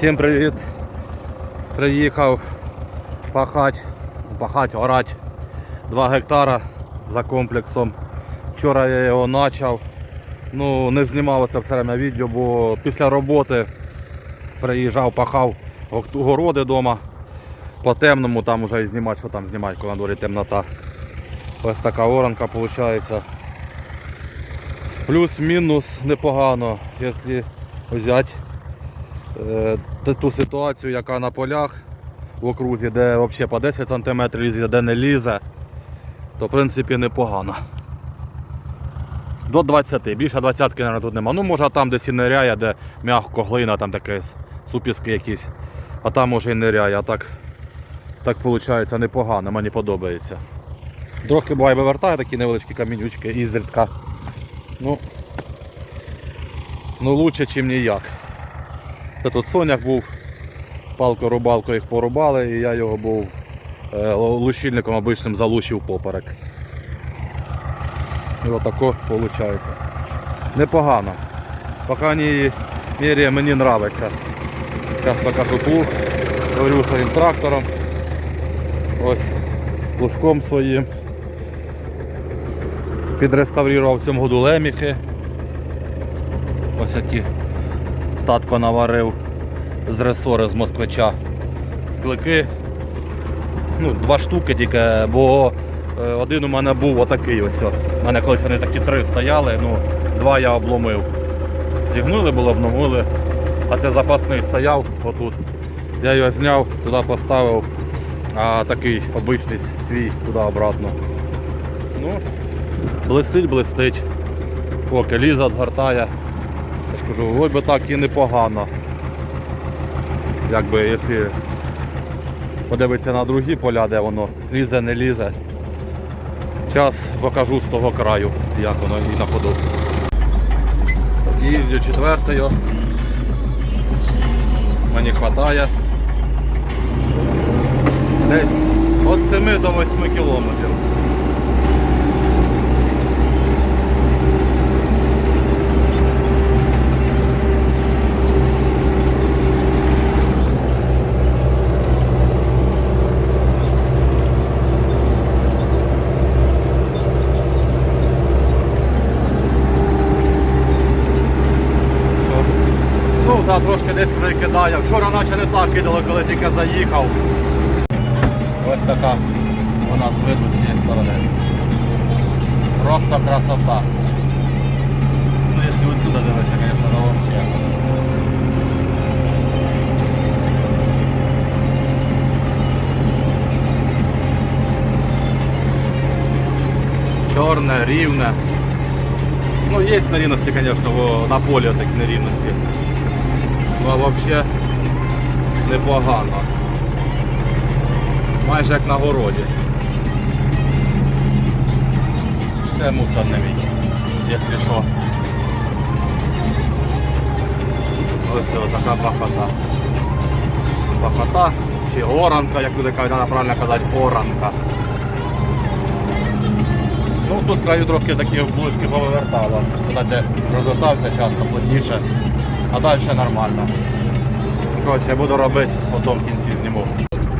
Всім привіт! Приїхав пахать, пахать, орать 2 гектара за комплексом. Вчора я його почав. Ну, не знімав це все время відео, бо після роботи приїжджав, пахав городи вдома. По темному там вже і знімати, що там знімати, коли на дворі темнота. Ось така оранка виходить. Плюс-мінус непогано, якщо взяти ту ситуацію, яка на полях в окрузі, де взагалі по 10 см лізе, де не лізе, то в принципі непогано. До 20, більше 20 мабуть, тут нема. Ну може там десь і ниряє, де м'яко глина, там таке супіски якісь, а там може і ниряє, а так, так виходить непогано, мені подобається. Трохи буває вивертає такі невеличкі камінючки ізредка. Ну, ну лучше, ніж ніяк. Це тут соняк був, палко-рубалко їх порубали, і я його був е, лущильником обичним залущив поперек. І отако виходить. Непогано. По крайній мірі мені подобається. Зараз покажу плуг, говорю своїм трактором. Ось плужком своїм. Підреставрував в цьому году леміхи. Ось які татко наварив з ресори з москвича. Клики. Ну, два штуки тільки, бо е, один у мене був отакий ось. У мене колись вони такі три стояли, ну, два я обломив. Зігнули було, обновили. А це запасний стояв отут. Я його зняв, туди поставив, а такий обичний свій туди обратно. Ну, блистить, блистить. Поки ліза відгортає. Я ж кажу, ой би так і непогано. Якби якщо подивитися на другі поля, де воно лізе, не лізе. Зараз покажу з того краю, як воно і на ходу. Їздю четвертою. Мені вистачає. Десь від 7 до 8 кілометрів. Що? Ну, так, десь вже кидає. Вчора наче не так кидало, коли тільки заїхав. Ось така вона з виду з цієї сторони. Просто красота. Ну, якщо отсюда дивитися, звісно, то взагалі. Чорне, рівне. Ну, є нерівності, звісно, во- на полі такі нерівності. Ну, а взагалі непогано. Майже як на городі. Це мусор не мій, якщо що. Ось ось така пахота. Пахота чи оранка, як люди кажуть, треба правильно казати, оранка. Ну, тут краю трохи такі блочки повивертало. Туди, де розвертався часто, плотніше. А далі нормально. Коротше, я буду робити, потім в кінці зніму.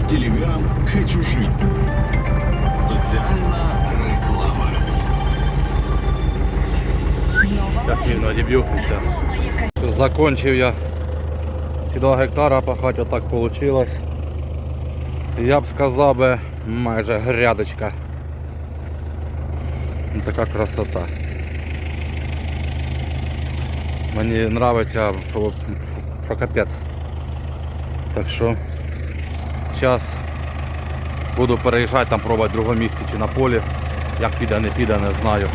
Телеграм «Хочу жить». Соціальна реклама. Зараз вільно одіб'ю і все. Закончив я ці 2 гектара пахати, отак вийшло. Я б сказав би майже грядочка. Така красота. Мені подобається, що, що капець. Так що зараз буду переїжджати там пробувати в другому місці чи на полі. Як піде, не піде, не знаю.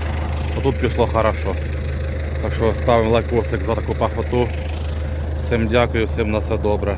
А тут пішло хорошо. Так що ставимо лайкосик за таку пахоту. Всім дякую, всім на все добре.